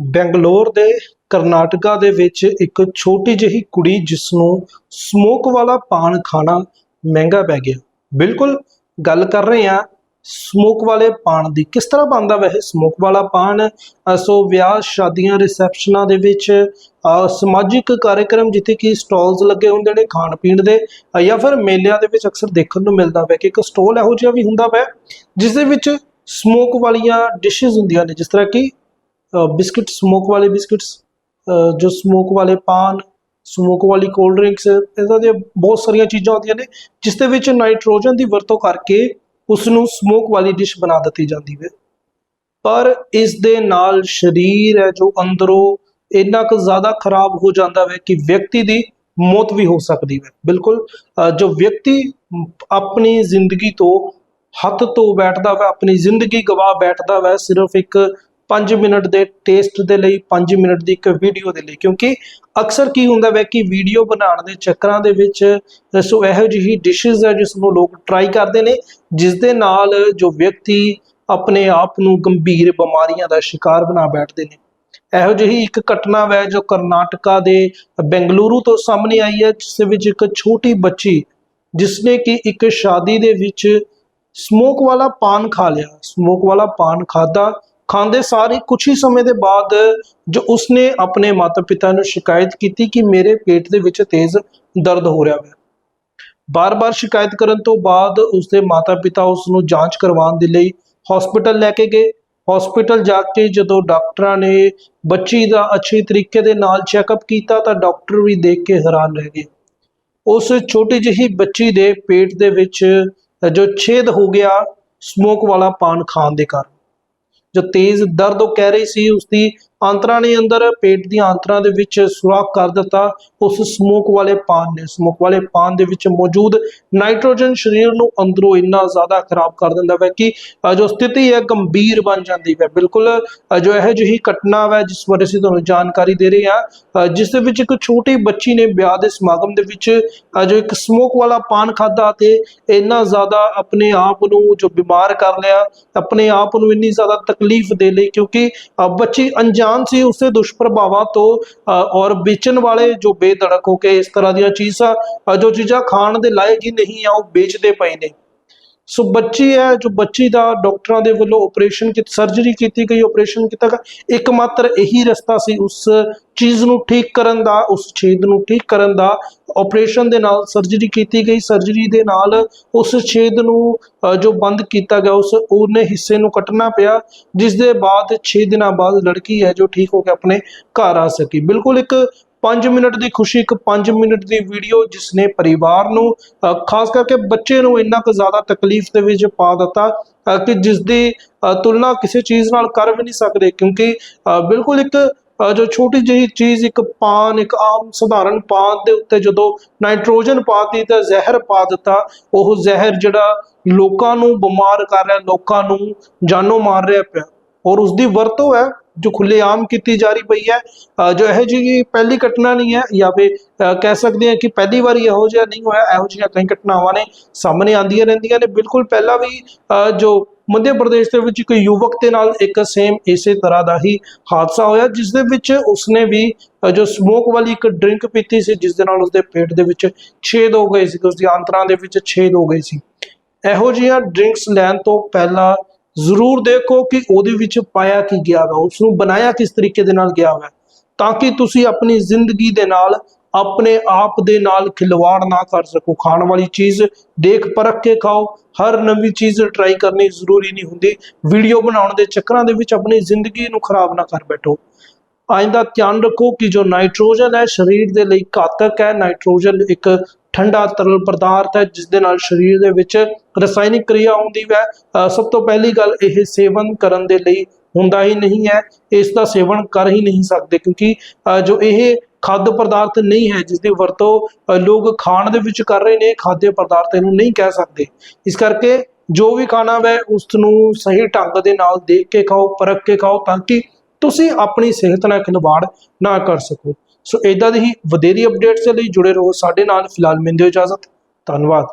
ਬੈਂਗਲੌਰ ਦੇ ਕਰਨਾਟਕਾ ਦੇ ਵਿੱਚ ਇੱਕ ਛੋਟੀ ਜਿਹੀ ਕੁੜੀ ਜਿਸ ਨੂੰ ਸਮੋਕ ਵਾਲਾ ਪਾਨ ਖਾਣਾ ਮਹਿੰਗਾ ਪੈ ਗਿਆ। ਬਿਲਕੁਲ ਗੱਲ ਕਰ ਰਹੇ ਹਾਂ, ਸਮੋਕ ਵਾਲੇ ਪਾਨ ਦੀ ਕਿਸ ਤਰ੍ਹਾਂ ਬਣਦਾ ਵੈਸੇ? ਸਮੋਕ ਵਾਲਾ ਪਾਨ ਸੋ ਵਿਆਹ ਸ਼ਾਦੀਆਂ ਰਿਸੈਪਸ਼ਨਾਂ ਦੇ ਵਿੱਚ ਸਮਾਜਿਕ ਕਾਰਜਕ੍ਰਮ ਜਿੱਥੇ ਕਿ ਸਟਾਲਸ ਲੱਗੇ ਹੁੰਦੇ ਨੇ ਖਾਣ ਪੀਣ ਦੇ ਜਾਂ ਫਿਰ ਮੇਲਿਆਂ ਦੇ ਵਿੱਚ ਅਕਸਰ ਦੇਖਣ ਨੂੰ ਮਿਲਦਾ ਹੈ ਕਿ ਇੱਕ ਸਟਾਲ ਇਹੋ ਜਿਹਾ ਵੀ ਹੁੰਦਾ ਹੈ ਜਿਸ ਦੇ ਵਿੱਚ ਸਮੋਕ ਵਾਲੀਆਂ ਡਿਸ਼ਸ ਹੁੰਦੀਆਂ ਨੇ, ਜਿਸ ਤਰ੍ਹਾਂ ਕਿ ਬਿਸਕਿਟ ਸਮੋਕ ਵਾਲੇ ਬਿਸਕਿਟਸ ਜੋ ਸਮੋਕ ਵਾਲੇ ਪਾਨ ਸਮੋਕ ਵਾਲੀ ਕੋਲਡ ਡਰਿੰਕਸ ਇਦਾਂ ਦੀਆਂ ਬਹੁਤ ਸਾਰੀਆਂ ਚੀਜ਼ਾਂ ਹੁੰਦੀਆਂ ਨੇ ਜਿਸ ਦੇ ਵਿੱਚ ਨਾਈਟ੍ਰੋਜਨ ਦੀ ਵਰਤੋਂ ਕਰਕੇ ਉਸ ਨੂੰ ਸਮੋਕ ਵਾਲੀ ਡਿਸ਼ ਬਣਾ ਦਿੱਤੀ ਜਾਂਦੀ ਹੈ। ਪਰ ਇਸ ਦੇ ਨਾਲ ਸਰੀਰ ਹੈ ਜੋ ਅੰਦਰੋਂ ਇੰਨਾ ਕੁ ਜ਼ਿਆਦਾ ਖਰਾਬ ਹੋ ਜਾਂਦਾ ਹੈ ਕਿ ਵਿਅਕਤੀ ਦੀ ਮੌਤ ਵੀ ਹੋ ਸਕਦੀ ਹੈ। ਬਿਲਕੁਲ ਅ, ਜੋ ਵਿਅਕਤੀ ਆਪਣੀ ਜ਼ਿੰਦਗੀ ਤੋਂ ਹੱਥ ਤੋਂ ਬੈਠਦਾ ਵਾ ਆਪਣੀ ਜ਼ਿੰਦਗੀ ਗਵਾ ਬੈਠਦਾ ਵਾ ਸਿਰਫ ਇੱਕ 5 ਮਿੰਟ ਦੇ ਟੇਸਟ ਦੇ ਲਈ 5 ਮਿੰਟ ਦੀ ਇੱਕ ਵੀਡੀਓ ਦੇ ਲਈ। ਕਿਉਂਕਿ ਅਕਸਰ ਕੀ ਹੁੰਦਾ ਵੈ ਕਿ ਵੀਡੀਓ ਬਣਾਉਣ ਦੇ ਚੱਕਰਾਂ ਦੇ ਵਿੱਚ ਸੋ ਇਹੋ ਜਿਹੀ ਡਿਸ਼ਸ ਹੈ ਜਿਸ ਨੂੰ ਲੋਕ ਟਰਾਈ ਕਰਦੇ ਨੇ, ਜਿਸ ਦੇ ਨਾਲ ਜੋ ਵਿਅਕਤੀ ਆਪਣੇ ਆਪ ਨੂੰ ਗੰਭੀਰ ਬਿਮਾਰੀਆਂ ਦਾ ਸ਼ਿਕਾਰ ਬਣਾ ਬੈਠਦੇ ਨੇ। ਇਹੋ ਜਿਹੀ ਇੱਕ ਘਟਨਾ ਵੈ ਜੋ ਕਰਨਾਟਕਾ ਦੇ ਬੈਂਗਲੁਰੂ ਤੋਂ ਸਾਹਮਣੇ ਆਈ ਹੈ, ਜਿਸ ਵਿੱਚ ਇੱਕ ਛੋਟੀ ਬੱਚੀ ਜਿਸਨੇ ਕਿ ਇੱਕ ਸ਼ਾਦੀ ਦੇ ਵਿੱਚ ਸਮੋਕ ਵਾਲਾ ਪਾਨ ਖਾ ਲਿਆ। ਸਮੋਕ ਵਾਲਾ ਪਾਨ ਖਾਦਾ ਖਾਂਦੇ ਸਾਰ ਹੀ ਕੁਝ ਹੀ ਸਮੇਂ ਦੇ ਬਾਅਦ ਜੋ ਉਸਨੇ ਆਪਣੇ ਮਾਤਾ-ਪਿਤਾ ਨੂੰ ਸ਼ਿਕਾਇਤ ਕੀਤੀ ਕਿ ਮੇਰੇ ਪੇਟ ਦੇ ਵਿੱਚ ਤੇਜ਼ ਦਰਦ ਹੋ ਰਿਹਾ ਹੈ। ਬਾਰ-ਬਾਰ ਸ਼ਿਕਾਇਤ ਕਰਨ ਤੋਂ ਬਾਅਦ ਉਸਦੇ ਮਾਤਾ-ਪਿਤਾ ਉਸ ਨੂੰ ਜਾਂਚ ਕਰਵਾਉਣ ਦੇ ਲਈ ਹਸਪੀਟਲ ਲੈ ਕੇ ਗਏ। ਹਸਪੀਟਲ ਜਾ ਕੇ ਜਦੋਂ ਡਾਕਟਰਾਂ ਨੇ ਬੱਚੀ ਦਾ ਅੱਛੇ ਤਰੀਕੇ ਦੇ ਨਾਲ ਚੈੱਕਅਪ ਕੀਤਾ ਤਾਂ ਡਾਕਟਰ ਵੀ ਦੇਖ ਕੇ ਹੈਰਾਨ ਰਹਿ ਗਏ। ਉਸ ਛੋਟੀ ਜਿਹੀ ਬੱਚੀ ਦੇ ਪੇਟ ਦੇ ਵਿੱਚ ਜੋ ਛੇਦ ਹੋ ਗਿਆ, ਸਮੋਕ ਵਾਲਾ ਪਾਨ ਖਾਣ ਦੇ ਕਾਰਨ। ਜੋ ਤੇਜ਼ ਦਰਦ ਉਹ ਕਹਿ ਰਹੀ ਸੀ ਉਸਦੀ ਆਂਤਰਾਂ ਨੇ ਅੰਦਰ ਪੇਟ ਦੀਆਂ ਆਂਤਰਾਂ ਦੇ ਵਿੱਚ ਸੁਰਾਖ ਕਰ ਦਿੱਤਾ। ਉਸ ਸਮੋਕ ਵਾਲੇ ਪਾਨ ਨੇ, ਸਮੋਕ ਵਾਲੇ ਪਾਨ ਦੇ ਵਿੱਚ ਮੌਜੂਦ ਨਾਈਟ੍ਰੋਜਨ ਸਰੀਰ ਨੂੰ ਅੰਦਰੋਂ ਇੰਨਾ ਜ਼ਿਆਦਾ ਖਰਾਬ ਕਰ ਦਿੰਦਾ ਹੈ ਕਿ ਜੋ ਸਥਿਤੀ ਹੈ ਗੰਭੀਰ ਬਣ ਜਾਂਦੀ ਹੈ ਬਿਲਕੁਲ ਜੋ ਇਹੋ ਜਿਹੀ ਘਟਨਾ ਹੈ ਜਿਸ ਬਾਰੇ ਅਸੀਂ ਤੁਹਾਨੂੰ ਜਾਣਕਾਰੀ ਦੇ ਰਹੇ ਹਾਂ ਜਿਸ ਦੇ ਵਿੱਚ ਇੱਕ ਛੋਟੀ ਬੱਚੀ ਨੇ ਵਿਆਹ ਦੇ ਸਮਾਗਮ ਦੇ ਵਿੱਚ ਜੋ ਇੱਕ ਸਮੋਕ ਵਾਲਾ ਪਾਨ ਖਾਦਾ ਤੇ ਇੰਨਾ ਜ਼ਿਆਦਾ ਆਪਣੇ ਆਪ ਨੂੰ ਜੋ ਬਿਮਾਰ ਕਰ ਲਿਆ, ਆਪਣੇ ਆਪ ਨੂੰ ਇੰਨੀ ਜ਼ਿਆਦਾ ਤਕਲੀਫ ਦੇ ਲਈ ਕਿਉਂਕਿ ਬੱਚੀ ਅਣਜਾਣ ਸੀ ਉਸੇ ਦੁਸ਼ਪ੍ਰਭਾਵਾਂ ਤੋਂ ਅ, ਔਰ ਵੇਚਣ ਵਾਲੇ ਜੋ ਬੇਧੜਕ ਹੋ ਕੇ ਇਸ ਤਰ੍ਹਾਂ ਦੀਆਂ ਚੀਜ਼ਾਂ ਜੋ ਚੀਜ਼ਾਂ ਖਾਣ ਦੇ ਲਾਇਕ ਹੀ ਨਹੀਂ ਆ ਉਹ ਵੇਚਦੇ ਪਏ ਨੇ। ਸੋ ਬੱਚੀ ਹੈ, ਜੋ ਬੱਚੀ ਦਾ ਡਾਕਟਰਾਂ ਦੇ ਵੱਲੋਂ ਆਪਰੇਸ਼ਨ ਕੀਤੀ ਸਰਜਰੀ ਕੀਤੀ ਗਈ ਆਪਰੇਸ਼ਨ ਕੀਤਾ ਗਿਆ, ਇੱਕਮਾਤਰ ਇਹੀ ਰਸਤਾ ਸੀ ਉਸ ਚੀਜ਼ ਨੂੰ ਠੀਕ ਕਰਨ ਦਾ, ਉਸ ਛੇਦ ਨੂੰ ਠੀਕ ਕਰਨ ਦਾ। ਆਪਰੇਸ਼ਨ ਦੇ ਨਾਲ ਸਰਜਰੀ ਕੀਤੀ ਗਈ ਸਰਜਰੀ ਦੇ ਨਾਲ ਉਸ ਛੇਦ ਨੂੰ ਜੋ ਬੰਦ ਕੀਤਾ ਗਿਆ, ਉਸ ਉਹਨੇ ਹਿੱਸੇ ਨੂੰ ਕੱਟਣਾ ਪਿਆ, ਜਿਸ ਦੇ ਬਾਅਦ 6 ਦਿਨਾਂ ਬਾਅਦ ਲੜਕੀ ਹੈ, ਜੋ ਠੀਕ ਹੋ ਕੇ ਆਪਣੇ ਘਰ ਆ ਸਕੀ। ਬਿਲਕੁਲ ਇੱਕ 5 ਮਿੰਟ ਦੀ ਖੁਸ਼ੀ ਇੱਕ 5 ਮਿੰਟ ਦੀ ਵੀਡੀਓ ਜਿਸ ਨੇ ਪਰਿਵਾਰ ਨੂੰ ਅ, ਖਾਸ ਕਰਕੇ ਬੱਚੇ ਨੂੰ ਇੰਨਾ ਕੁ ਜ਼ਿਆਦਾ ਤਕਲੀਫ ਦੇ ਵਿੱਚ ਪਾ ਦਿੱਤਾ ਕਿ ਜਿਸ ਦੀ ਤੁਲਨਾ ਕਿਸੇ ਚੀਜ਼ ਨਾਲ ਕਰ ਵੀ ਨਹੀਂ ਸਕਦੇ ਕਿਉਂਕਿ ਅ, ਬਿਲਕੁਲ ਇੱਕ ਜੋ ਛੋਟੀ ਜਿਹੀ ਚੀਜ਼ ਇੱਕ ਪਾਨ ਇੱਕ ਆਮ ਸਧਾਰਨ ਪਾਨ ਦੇ ਉੱਤੇ ਜਦੋਂ ਨਾਈਟ੍ਰੋਜਨ ਪਾਤੀ ਤਾਂ ਜ਼ਹਿਰ ਪਾ ਦਿੱਤਾ ਉਹ ਜ਼ਹਿਰ ਜਿਹੜਾ ਲੋਕਾਂ ਨੂੰ ਬਿਮਾਰ ਕਰ ਰਿਹਾ ਲੋਕਾਂ ਨੂੰ ਜਾਨੋਂ ਮਾਰ ਰਿਹਾ ਪਿਆ। ਔਰ ਉਸ ਦੀ ਵਰਤੋਂ ਹੈ ਜੋ ਖੁੱਲੇਆਮ ਕੀਤੀ ਜਾ ਰਹੀ ਪਈ ਹੈ ਜੋ ਇਹੋ ਜਿਹੀ ਪਹਿਲੀ ਘਟਨਾ ਨਹੀਂ ਹੈ ਜਾਂ ਫਿਰ ਕਹਿ ਸਕਦੇ ਹਾਂ ਕਿ ਪਹਿਲੀ ਵਾਰੀ ਇਹੋ ਜਿਹਾ ਨਹੀਂ ਹੋਇਆ, ਇਹੋ ਜਿਹੀਆਂ ਕਈ ਘਟਨਾਵਾਂ ਨੇ ਸਾਹਮਣੇ ਆਉਂਦੀਆਂ ਰਹਿੰਦੀਆਂ ਨੇ। ਬਿਲਕੁਲ ਪਹਿਲਾਂ ਵੀ ਜੋ ਮੱਧ ਪ੍ਰਦੇਸ਼ ਦੇ ਵਿੱਚ ਇੱਕ ਯੁਵਕ ਦੇ ਨਾਲ ਇੱਕ ਸੇਮ ਇਸੇ ਤਰ੍ਹਾਂ ਦਾ ਹੀ ਹਾਦਸਾ ਹੋਇਆ, ਜਿਸ ਦੇ ਵਿੱਚ ਉਸਨੇ ਵੀ ਜੋ ਸਮੋਕ ਵਾਲੀ ਇੱਕ ਡਰਿੰਕ ਪੀਤੀ ਸੀ, ਜਿਸ ਦੇ ਨਾਲ ਉਸਦੇ ਪੇਟ ਦੇ ਵਿੱਚ ਛੇਦ ਹੋ ਗਏ ਸੀ, ਉਸਦੀ ਆਂਤਰਾਂ ਦੇ ਵਿੱਚ ਛੇਦ ਹੋ ਗਏ ਸੀ। ਇਹੋ ਜਿਹੀਆਂ ਡਰਿੰਕਸ ਲੈਣ ਤੋਂ ਪਹਿਲਾਂ ਜ਼ਰੂਰ ਦੇਖੋ ਕਿ ਉਹਦੇ ਵਿੱਚ ਪਾਇਆ ਕੀ ਗਿਆ ਵਾ ਉਸ ਨੂੰ ਬਣਾਇਆ ਕਿਸ ਤਰੀਕੇ ਦੇ ਨਾਲ ਗਿਆ ਵਾ, ਤਾਂ ਕਿ ਤੁਸੀਂ ਆਪਣੀ ਜ਼ਿੰਦਗੀ ਦੇ ਨਾਲ ਆਪਣੇ ਆਪ ਦੇ ਨਾਲ ਖਿਲਵਾੜ ਨਾ ਕਰ ਸਕੋ। ਖਾਣ ਵਾਲੀ ਚੀਜ਼ ਦੇਖ ਪਰਖ ਕੇ ਖਾਓ, ਹਰ ਨਵੀਂ ਚੀਜ਼ ਟਰਾਈ ਕਰਨੀ ਜ਼ਰੂਰੀ ਨਹੀਂ ਹੁੰਦੀ। ਵੀਡੀਓ ਬਣਾਉਣ ਦੇ ਚੱਕਰਾਂ ਦੇ ਵਿੱਚ ਆਪਣੀ ਜ਼ਿੰਦਗੀ ਨੂੰ ਖਰਾਬ ਨਾ ਕਰ ਬੈਠੋ। ਆਇੰਦਾ ਧਿਆਨ ਰੱਖੋ ਕਿ ਜੋ ਨਾਈਟ੍ਰੋਜਨ ਹੈ, ਸਰੀਰ ਦੇ ਲਈ ਘਾਤਕ ਹੈ। ਨਾਈਟ੍ਰੋਜਨ ਇੱਕ ਠੰਡਾ ਤਰਲ ਪਦਾਰਥ ਹੈ ਜਿਸ ਦੇ ਨਾਲ ਸਰੀਰ ਦੇ ਵਿੱਚ ਰਸਾਇਣਿਕ ਕਿਰਿਆ ਹੁੰਦੀ ਹੈ। ਸਭ ਤੋਂ ਪਹਿਲੀ ਗੱਲ ਇਹ ਸੇਵਨ ਕਰਨ ਦੇ ਲਈ ਹੁੰਦਾ ਹੀ ਨਹੀਂ ਹੈ। ਇਸ ਦਾ ਸੇਵਨ ਕਰ ਹੀ ਨਹੀਂ ਸਕਦੇ, ਕਿਉਂਕਿ ਜੋ ਇਹ ਖਾਦ ਪਦਾਰਥ ਨਹੀਂ ਹੈ, ਜਿਸ ਦੀ ਵਰਤੋਂ ਲੋਕ ਖਾਣ ਦੇ ਵਿੱਚ ਕਰ ਰਹੇ ਨੇ ਖਾद्य ਪਦਾਰਥ ਇਹਨੂੰ ਨਹੀਂ ਕਹਿ ਸਕਦੇ। ਇਸ ਕਰਕੇ ਜੋ ਵੀ ਖਾਣਾ ਹੈ ਉਸ ਨੂੰ ਸਹੀ ਢੰਗ ਦੇ ਨਾਲ ਦੇਖ ਕੇ ਖਾਓ, ਪਰਖ ਕੇ ਖਾਓ, ਤਾਂ ਕਿ ਤੁਸੀਂ ਆਪਣੀ ਸਿਹਤ ਨਾਲ ਖਿਲਵਾੜ ਨਾ ਕਰ ਸਕੋ। ਸੋ ਇਦਾਂ ਦੀ ਹੀ ਵਧੇਰੀ ਅਪਡੇਟਸ ਦੇ ਲਈ ਜੁੜੇ ਰਹੋ ਸਾਡੇ ਨਾਲ ਫਿਲਹਾਲ ਮਿਲਦੇ ਹੋ ਇਜਾਜ਼ਤ, ਧੰਨਵਾਦ।